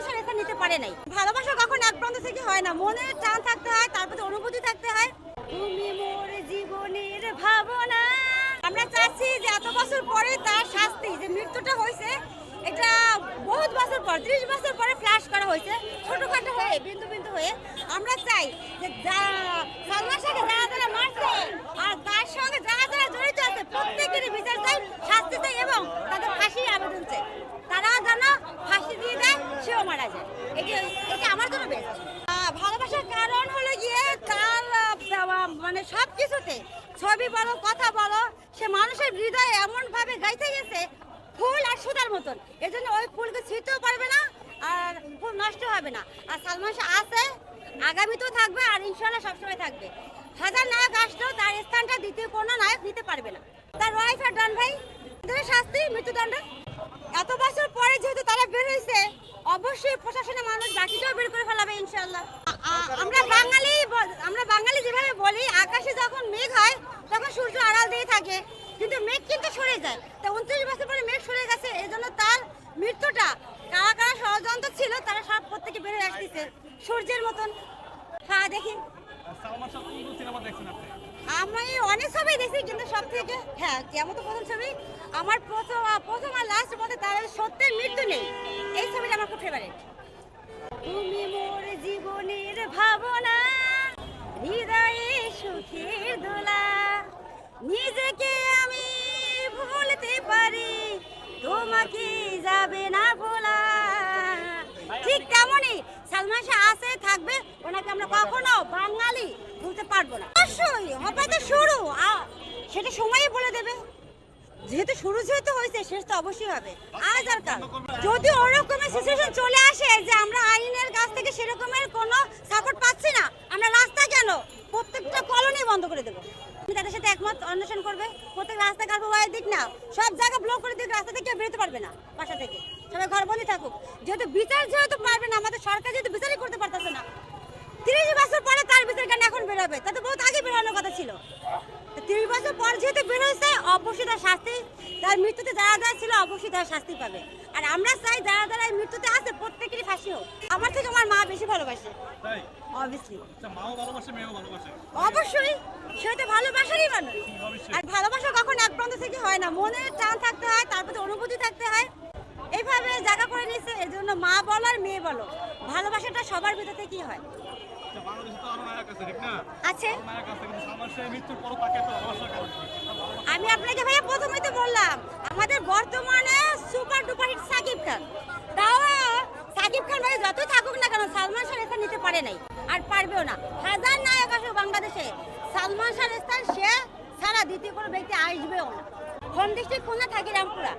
পারে নাই। ভালোবাসা কখন এক প্রান্ত থেকে হয় না। মনের টান থাকতে হয়, তার প্রতি অনুভূতি থাকতে হয়। তুমি মোর জীবনের ভাবনা। আমরা চাচ্ছি যে এত বছর পরে তার শাস্তি, যে মৃত্যুটা হয়েছে, এটা বহুত বছর পর, ত্রিশ বছর পরে ফ্ল্যাশ করা হয়েছে। ছোটখাটো হয়ে, বিন্দু বিন্দু হয়ে আমরা চাই যে যা- সালমান শাহকে যারা যারা মারছে, আর তার সঙ্গে যারা যারা জড়িত আছে, প্রত্যেকেরই বিচার চাই শাস্তি চাই এবং তাদের ফাঁসির আবেদন চাই তারা যেন ফাঁসি দিয়ে দেয় সেও মারা যায় ভালোবাসার কারণ হলো গিয়ে তার মানে সব ছবি বলো, কথা বলো, সে মানুষের হৃদয়ে এমন ভাবে গাইতে গেছে ফুল আর সুতার মতন। এজন্য ওই ফুলকে ছিঁড়তেও পারবে না আর ফুল নষ্ট হবে না। আর সালমান আছে, আগামীতেও থাকবে আর ইনশাল্লাহ সবসময় থাকবে। হাজার নায়ক আসলেও তার স্থানটা দ্বিতীয় কোনো নায়ক নিতে পারবে না। তার ওয়াইফ আর ডান ভাই শাস্তি, মৃত্যুদণ্ড। এত বছর পরে যেহেতু তারা বের হয়েছে অবশ্যই প্রশাসনের মানুষ বাকিটাও বের করে ফেলাবে ইনশাল্লাহ আমরা বাঙালি আমরা বাঙালি যেভাবে বলি আকাশে যখন মেঘ হয় তখন সূর্য আড়াল দিয়ে থাকে। কিন্তু মেঘ কিন্তু সরে যায়। তা উনত্রিশ বছর পরে মেঘ সরে গেছে এই জন্য তার মৃত্যুটা কারা কারা ষড়যন্ত্র ছিল তারা সব প্রত্যেকে বের হয়ে আসতেছে। সূর্যের মতন। হ্যাঁ দেখি। আমি অনেক ছবি দেখি কিন্তু সব থেকে হ্যাঁ কেমন তো প্রথম ছবি আমার প্রথম প্রথম আর দোলা, নিজেকে আমি ভুলতে পারি, তোমাকে যাবে না বলা ঠিক তেমনই সালমান শাহ আছে, থাকবে, ওনাকে আমরা কখনো বাঙালি বলতে পারব না। অবশ্যই, হবে তো শুরু সেটা সময়ই বলে দেবে। যেহেতু শুরু যেহেতু হয়েছে, শেষ তো অবশ্যই হবে। আজ আর কাল যদি ওরকমের সিচুয়েশন চলে আসে যে আমরা আইনের কাছ থেকে সেরকমের কোনো সাপোর্ট পাচ্ছি না অন্বেষণ করবে, প্রত্যেক রাস্তা কারও ওয়াই দিক না, সব জায়গা ব্লক করে দিক রাস্তা থেকে বেরোতে পারবে না বাসা থেকে। সবাই ঘর ঘরবন্দি থাকুক। যেহেতু বিচার যেহেতু পারবে না, আমাদের সরকার যেহেতু বিচারই করতে পারতেছে না, তিরিশ বছর পরে তার বিচার কেন এখন বেরোবে? তা তো বহুত আগে বেরোনোর কথা ছিল। তিরিশ বছর পর যেহেতু বেরোয় অবশ্যই তার শাস্তি, তার মৃত্যুতে যারা যারা ছিল, অবশ্যই তার শাস্তি পাবে। আর আমরা চাই যারা যারা এই মৃত্যুতে আছে প্রত্যেকেরই ফাঁসি হোক। আমার থেকে আমার মা বেশি ভালোবাসে। অবভিয়াসলি আচ্ছা অবশ্যই। সে তো ভালোবাসারই মানুষ। আর ভালোবাসা কখন এক প্রান্ত থেকে হয় না। মনের টান থাকতে হয় তার প্রতি অনুভূতি থাকতে হয়। এইভাবে জায়গা করে নিয়েছে এই জন্য মা বলো আর মেয়ে বলো। ভালোবাসাটা সবার ভিতর থেকেই হয়। আচ্ছা, আছে আমি আপনাকে ভাইয়া প্রথমেই তো বললাম আমাদের বর্তমানে super duper hit Shakib Khan. তাও সাকিব খান ভাই যতই থাকুক না কেন, সালমান শাহ স্থান নিতে পারে নাই, আর পারবেও না। হাজার নায়ক আসুক বাংলাদেশে, সালমান শাহ স্থান সে ছাড়া দ্বিতীয় কোনো ব্যক্তি আসবেও না। হোম ডিস্ট্রিক্ট খুলনা থাকি রামপুরা।